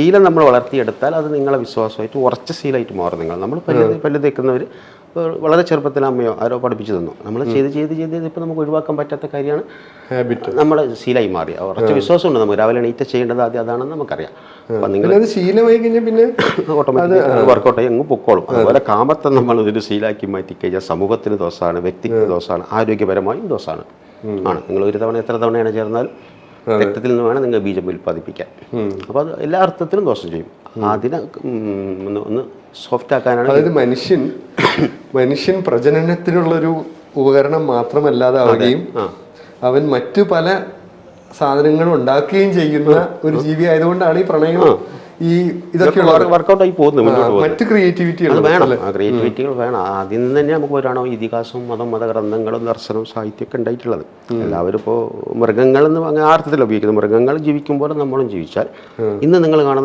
ശീലം നമ്മൾ വളർത്തിയെടുത്താൽ അത് നിങ്ങളെ വിശ്വാസമായിട്ട് ഉറച്ച ശീലമായിട്ട് മാറും നിങ്ങൾ. നമ്മൾ പല്ല് പല്ല് തേക്കുന്നവർ വളരെ ചെറുപ്പത്തിൽ അമ്മയോ ആരോ പഠിപ്പിച്ചു തന്നു. നമ്മൾ ചെയ്ത് ചെയ്ത് ചെയ്ത് ഇപ്പോൾ നമുക്ക് ഒഴിവാക്കാൻ പറ്റാത്ത കാര്യമാണ്. ഹാബിറ്റ് നമ്മൾ ശീലമായി മാറി. ഉറച്ച വിശ്വാസമുണ്ട്. നമുക്ക് രാവിലെ എണീറ്റ് ചെയ്യേണ്ടത് ആദ്യം അതാണെന്ന് നമുക്കറിയാം. അപ്പം നിങ്ങൾ അത് ശീലമായി കഴിഞ്ഞാൽ പിന്നെ ഓട്ടോമാറ്റിക് വർക്കൗട്ട് ആയി അങ്ങ് പൊക്കോളും. അതുപോലെ കാമത്തെ നമ്മൾ ഇതൊരു ശീലാക്കി മാറ്റി കഴിഞ്ഞാൽ സമൂഹത്തിന് ദോഷമാണ് വ്യക്തിക്ക് ദോഷമാണ് ആരോഗ്യപരമായും ദോഷമാണ്. ആണ്. നിങ്ങൾ ഒരു തവണ എത്ര തവണയാണ് ചേർന്നാൽ രക്തത്തിൽ നിന്ന് വേണം നിങ്ങൾ ബീജം ഉൽപ്പാദിപ്പിക്കാൻ. അപ്പോൾ അത് എല്ലാ അർത്ഥത്തിലും ദോഷം ചെയ്യും. അതിനെ ഒന്ന് ഒന്ന് സോഫ്റ്റ് ആക്കാനാണ് അതായത് മനുഷ്യൻ മനുഷ്യൻ പ്രജനനത്തിനുള്ളൊരു ഉപകരണം മാത്രമല്ലാതെ ആവുകയും അവൻ മറ്റു പല സാധനങ്ങളും ഉണ്ടാക്കുകയും ചെയ്യുന്ന ഒരു ജീവി ആയതുകൊണ്ടാണ് ഈ പ്രണയം ഈ ഇതൊക്കെ വർക്കൗട്ടായി പോകുന്നു മറ്റ് ക്രിയേറ്റിവിറ്റികൾ വേണം. ക്രിയേറ്റിവിറ്റികൾ വേണം. ആദ്യം നിന്ന് തന്നെ നമുക്ക് വരാണോ? ഇതിഹാസവും മതം മതഗ്രന്ഥങ്ങളും ദർശനവും സാഹിത്യമൊക്കെ ഉണ്ടായിട്ടുള്ളത്. എല്ലാവരും ഇപ്പോൾ മൃഗങ്ങളെന്ന് എന്ന് ആ അർത്ഥത്തിൽ ഉപയോഗിക്കുന്നു മൃഗങ്ങൾ ജീവിക്കുമ്പോൾ നമ്മളും ജീവിച്ചാൽ ഇന്ന് നിങ്ങൾ കാണുന്ന